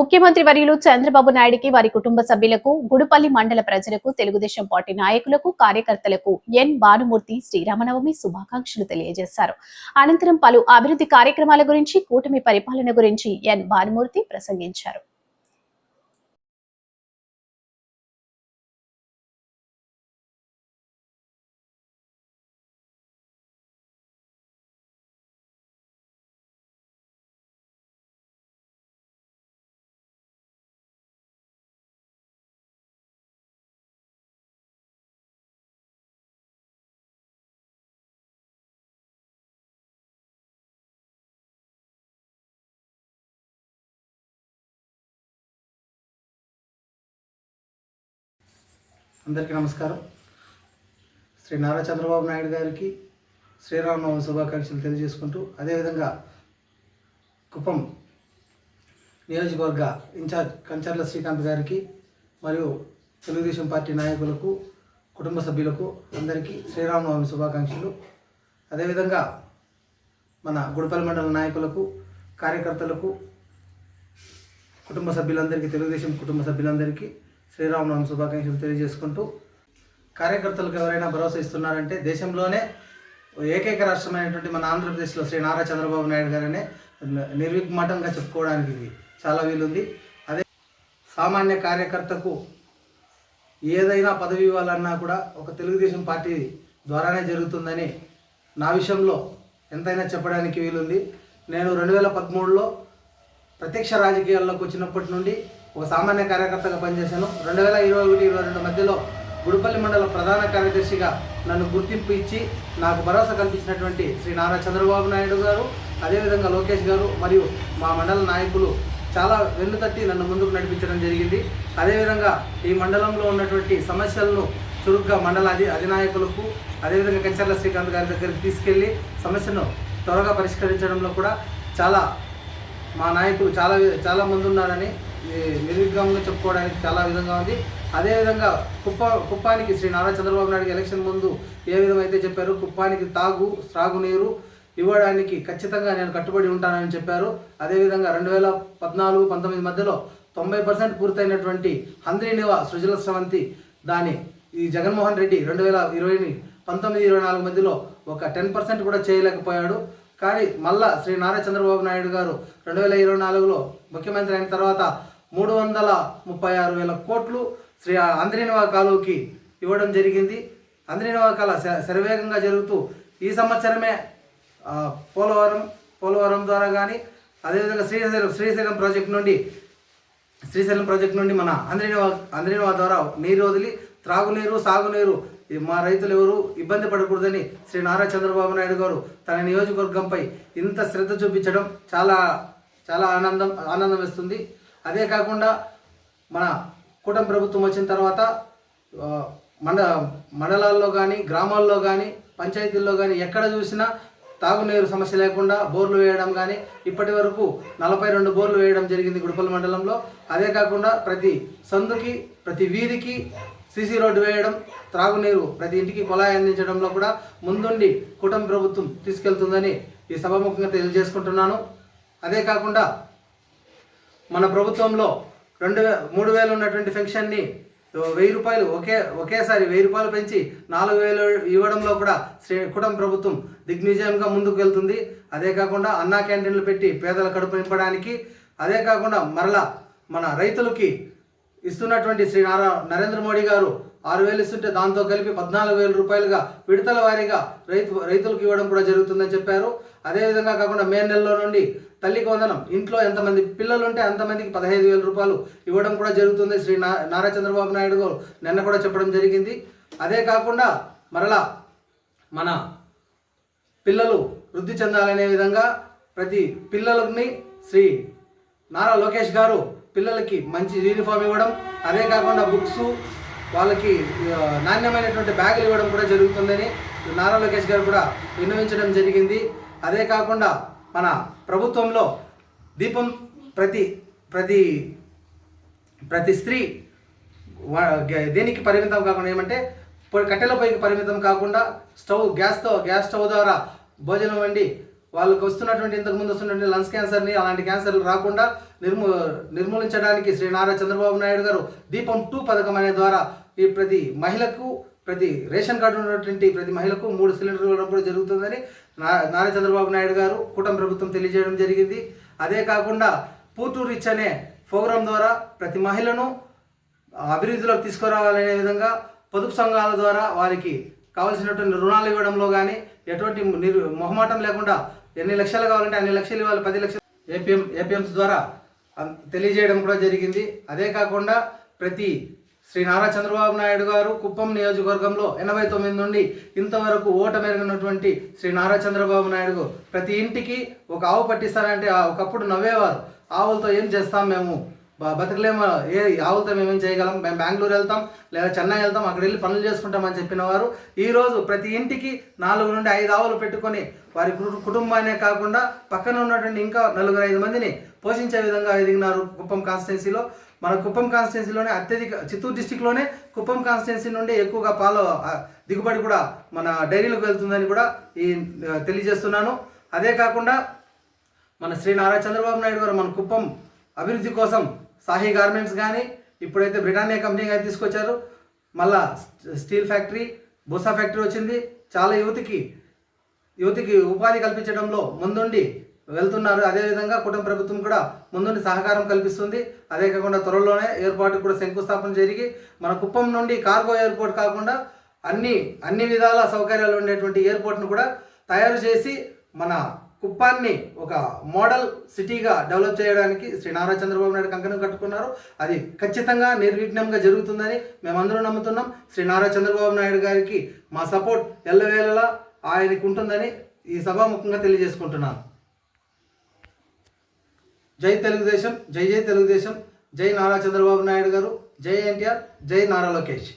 ముఖ్యమంత్రి వర్యులు చంద్రబాబు నాయుడికి వారి కుటుంబ సభ్యులకు గుడుపల్లి మండల ప్రజలకు తెలుగుదేశం పార్టీ నాయకులకు కార్యకర్తలకు ఎన్ భానుమూర్తి శ్రీరామనవమి శుభాకాంక్షలు తెలియజేశారు. అనంతరం పలు అభివృద్ధి కార్యక్రమాల గురించి కూటమి పరిపాలన గురించి ఎన్ భానుమూర్తి ప్రసంగించారు. అందరికీ నమస్కారం. శ్రీ నారా చంద్రబాబు నాయుడు గారికి శ్రీరామనవమి శుభాకాంక్షలు తెలియజేసుకుంటూ అదేవిధంగా కుప్పం నియోజకవర్గ ఇన్ఛార్జ్ కంచర్ల శ్రీకాంత్ గారికి మరియు తెలుగుదేశం పార్టీ నాయకులకు కుటుంబ సభ్యులకు అందరికీ శ్రీరామనవమి శుభాకాంక్షలు. అదేవిధంగా మన గుడిపల్లి మండల నాయకులకు కార్యకర్తలకు కుటుంబ సభ్యులందరికీ తెలుగుదేశం కుటుంబ సభ్యులందరికీ శ్రీరామనవమి శుభాకాంక్షలు తెలియజేసుకుంటూ కార్యకర్తలకు ఎవరైనా భరోసా ఇస్తున్నారంటే దేశంలోనే ఏకైక రాష్ట్రమైనటువంటి మన ఆంధ్రప్రదేశ్లో శ్రీ నారా చంద్రబాబు నాయుడు గారనే నిర్విఘ్మటంగా చెప్పుకోవడానికి ఇది చాలా వీలుంది. అదే సామాన్య కార్యకర్తకు ఏదైనా పదవి ఇవ్వాలన్నా కూడా ఒక తెలుగుదేశం పార్టీ ద్వారానే జరుగుతుందని నా విషయంలో ఎంతైనా చెప్పడానికి వీలుంది. నేను రెండు వేల పదమూడులో ప్రత్యక్ష రాజకీయాల్లోకి వచ్చినప్పటి నుండి ఒక సామాన్య కార్యకర్తగా పనిచేశాను. రెండు వేల ఇరవై ఒకటి ఇరవై రెండు మధ్యలో గుడిపల్లి మండల ప్రధాన కార్యదర్శిగా నన్ను గుర్తింపు ఇచ్చి నాకు భరోసా కల్పించినటువంటి శ్రీ నారా చంద్రబాబు నాయుడు గారు అదేవిధంగా లోకేష్ గారు మరియు మా మండల నాయకులు చాలా వెన్నుతట్టి నన్ను ముందుకు నడిపించడం జరిగింది. అదేవిధంగా ఈ మండలంలో ఉన్నటువంటి సమస్యలను చురుగ్గా మండల అధి అధినాయకులకు అదేవిధంగా కంచర్ల శ్రీకాంత్ గారి దగ్గరికి తీసుకెళ్ళి సమస్యను త్వరగా పరిష్కరించడంలో కూడా చాలా మా నాయకులు చాలా చాలా మంది ఉన్నారని నిర్విఘ్నంగా చెప్పుకోవడానికి చాలా విధంగా ఉంది. అదేవిధంగా కుప్ప కుప్పానికి శ్రీ నారా చంద్రబాబు నాయుడు ఎలక్షన్ ముందు ఏ విధమైతే చెప్పారు కుప్పానికి తాగు త్రాగునీరు ఇవ్వడానికి ఖచ్చితంగా నేను కట్టుబడి ఉంటానని చెప్పారు. అదేవిధంగా రెండు వేల పద్నాలుగు పంతొమ్మిది మధ్యలో తొంభై పర్సెంట్ పూర్తయినటువంటి హంద్రీనివా సృజల స్రవంతి దాని ఈ జగన్మోహన్ రెడ్డి రెండు వేల ఇరవై పంతొమ్మిది ఇరవై నాలుగు మధ్యలో ఒక టెన్ పర్సెంట్ కూడా చేయలేకపోయాడు. కానీ మళ్ళా శ్రీ నారా చంద్రబాబు నాయుడు గారు రెండు వేల ఇరవై నాలుగులో ముఖ్యమంత్రి అయిన తర్వాత మూడు వందల ముప్పై ఆరు వేల కోట్లు శ్రీ ఆంధ్రీనివా కాలువకి ఇవ్వడం జరిగింది. అంద్రీనివా కాల శ- శరవేగంగా జరుగుతూ ఈ సంవత్సరమే పోలవరం పోలవరం ద్వారా కానీ అదేవిధంగా శ్రీశైలం శ్రీశైలం ప్రాజెక్ట్ నుండి శ్రీశైలం ప్రాజెక్ట్ నుండి మన అంద్రీనివా అంద్రినివా ద్వారా నీరు వదిలి త్రాగునీరు సాగునీరు మా రైతులు ఎవరు ఇబ్బంది పడకూడదని శ్రీ నారా చంద్రబాబు నాయుడు గారు తన నియోజకవర్గంపై ఇంత శ్రద్ధ చూపించడం చాలా చాలా ఆనందం ఆనందం ఇస్తుంది అదే కాకుండా మన కూటమి ప్రభుత్వం వచ్చిన తర్వాత మండ మండలాల్లో కానీ గ్రామాల్లో కానీ పంచాయతీల్లో కానీ ఎక్కడ చూసినా తాగునీరు సమస్య లేకుండా బోర్లు వేయడం కానీ ఇప్పటి వరకు నలభై రెండు బోర్లు వేయడం జరిగింది గుడిపల్లి మండలంలో. అదే కాకుండా ప్రతి సందుకి ప్రతి వీధికి సీసీ రోడ్డు వేయడం త్రాగునీరు ప్రతి ఇంటికి కుళాయి అందించడంలో కూడా ముందుండి కుటుంబ ప్రభుత్వం తీసుకెళ్తుందని ఈ సభాముఖంగా తెలియజేసుకుంటున్నాను. అదే కాకుండా మన ప్రభుత్వంలో రెండు మూడు వేలు ఉన్నటువంటి పెన్షన్ని వెయ్యి రూపాయలు ఒకే ఒకేసారి వెయ్యి రూపాయలు పెంచి నాలుగు వేలు ఇవ్వడంలో కూడా శ్రీ కుటుంబ ప్రభుత్వం దిగ్విజయంగా ముందుకు వెళ్తుంది. అదే కాకుండా అన్నా క్యాంటీన్లు పెట్టి పేదల కడుపు నింపడానికి అదే కాకుండా మరలా మన రైతులకి ఇస్తున్నటువంటి శ్రీ నారా నరేంద్ర మోడీ గారు ఆరు వేలు ఇస్తుంటే దాంతో కలిపి పద్నాలుగు వేల రూపాయలుగా విడతల వారీగా రైతు రైతులకు ఇవ్వడం కూడా జరుగుతుందని చెప్పారు. అదేవిధంగా కాకుండా మే నెలలో నుండి తల్లికి వందనం ఇంట్లో ఎంతమంది పిల్లలు ఉంటే అంతమందికి పదహైదు వేల రూపాయలు ఇవ్వడం కూడా జరుగుతుంది. శ్రీ నా నారా చంద్రబాబు నాయుడు గారు నిన్న కూడా చెప్పడం జరిగింది. అదే కాకుండా మరలా మన పిల్లలు వృద్ధి చెందాలనే విధంగా ప్రతి పిల్లలని శ్రీ నారా లోకేష్ గారు పిల్లలకి మంచి యూనిఫామ్ ఇవ్వడం అదే కాకుండా బుక్స్ వాళ్ళకి నాణ్యమైనటువంటి బ్యాగులు ఇవ్వడం కూడా జరుగుతుందని నారా లోకేష్ గారు కూడా విన్నవించడం జరిగింది. అదే కాకుండా మన ప్రభుత్వంలో దీపం ప్రతి ప్రతి ప్రతి స్త్రీ వా- దేనికి పరిమితం కాకుండా ఏమంటే పొ- కట్టెలపైకి పరిమితం కాకుండా స్టవ్ గ్యాస్తో గ్యాస్ స్టవ్ ద్వారా భోజనం వండి వాళ్ళకి వస్తున్నటువంటి ఇంతకుముందు వస్తున్నటువంటి లంగ్స్ క్యాన్సర్ని అలాంటి క్యాన్సర్లు రాకుండా నిర్మూ నిర్మూలించడానికి శ్రీ నారా చంద్రబాబు నాయుడు గారు దీపం టూ పథకం అనే ద్వారా ఈ ప్రతి మహిళకు ప్రతి రేషన్ కార్డు ఉన్నటువంటి ప్రతి మహిళకు మూడు సిలిండర్లు ఇవ్వడం కూడా జరుగుతుందని నా నారా చంద్రబాబు నాయుడు గారు కూటమి ప్రభుత్వం తెలియజేయడం జరిగింది. అదే కాకుండా పూర్టు రిచ్ అనే ప్రోగ్రాం ద్వారా ప్రతి మహిళను అభివృద్ధిలోకి తీసుకురావాలనే విధంగా పొదుపు సంఘాల ద్వారా వారికి కావాల్సినటువంటి రుణాలు ఇవ్వడంలో కానీ ఎటువంటి నిరు మొహమాటం లేకుండా ఎన్ని లక్షలు కావాలంటే అన్ని లక్షలు ఇవ్వాలి పది లక్షలు ఏపీఎం ఏపీఎంస్ ద్వారా తెలియజేయడం కూడా జరిగింది. అదే కాకుండా ప్రతి శ్రీ నారా చంద్రబాబు నాయుడు గారు కుప్పం నియోజకవర్గంలో ఎనభై తొమ్మిది నుండి ఇంతవరకు ఓటమెరిగినటువంటి శ్రీ నారా చంద్రబాబు నాయుడు ప్రతి ఇంటికి ఒక ఆవు పట్టిస్తారంటే ఆ ఒకప్పుడు నవ్వేవారు. ఆవులతో ఏం చేస్తాం మేము? బతకలేము. ఏ ఆవులతో మేము ఏం చేయగలం? మేము బెంగళూరు వెళ్తాం లేదా చెన్నై వెళ్తాం అక్కడ వెళ్ళి పనులు చేసుకుంటామని చెప్పిన వారు ఈరోజు ప్రతి ఇంటికి నాలుగు నుండి ఐదు ఆవులు పెట్టుకొని వారి కు- కుటుంబాన్నే కాకుండా పక్కన ఉన్నటువంటి ఇంకా నలుగురు ఐదు మందిని పోషించే విధంగా ఎదిగినారు కుప్పం కాన్స్టిట్యున్సీలో. మన కుప్పం కాన్స్టిట్యున్సీలోనే అత్యధిక చిత్తూరు డిస్టిక్లోనే కుప్పం కాన్స్టిట్యున్సీ నుండి ఎక్కువగా పాలు దిగుబడి కూడా మన డైరీలకు వెళ్తుందని కూడా ఈ తెలియజేస్తున్నాను. అదే కాకుండా మన శ్రీ నారా చంద్రబాబు నాయుడు గారు మన కుప్పం అభివృద్ధి కోసం సాహి గార్మెంట్స్ కానీ ఇప్పుడైతే బ్రిటానియా కంపెనీ కానీ తీసుకొచ్చారు. మళ్ళా స్టీల్ ఫ్యాక్టరీ బుసా ఫ్యాక్టరీ వచ్చింది. చాలా యువతికి యువతికి ఉపాధి కల్పించడంలో ముందుండి వెళ్తున్నారు. అదేవిధంగా కుటుంబ ప్రభుత్వం కూడా ముందుండి సహకారం కల్పిస్తుంది. అదే కాకుండా త్వరలోనే ఏర్పాటు కూడా శంకుస్థాపన జరిగి మన కుప్పం నుండి కార్గో ఎయిర్పోర్ట్ కాకుండా అన్ని అన్ని విధాల సౌకర్యాలు ఉండేటువంటి ఎయిర్పోర్ట్ను కూడా తయారు చేసి మన కుప్పాన్ని ఒక మోడల్ సిటీగా డెవలప్ చేయడానికి శ్రీ నారా చంద్రబాబు నాయుడు కంకణం కట్టుకున్నారు. అది ఖచ్చితంగా నిర్విఘ్నంగా జరుగుతుందని మేమందరం నమ్ముతున్నాం. శ్రీ నారా చంద్రబాబు నాయుడు గారికి మా సపోర్ట్ ఎల్లవేళలా ఆయనకు ఉంటుందని ఈ సభాముఖంగా తెలియజేసుకుంటున్నాను. జై తెలుగుదేశం జై జై తెలుగుదేశం జై నారా చంద్రబాబు నాయుడు గారు జై ఎన్టీఆర్ జై నారా లోకేష్.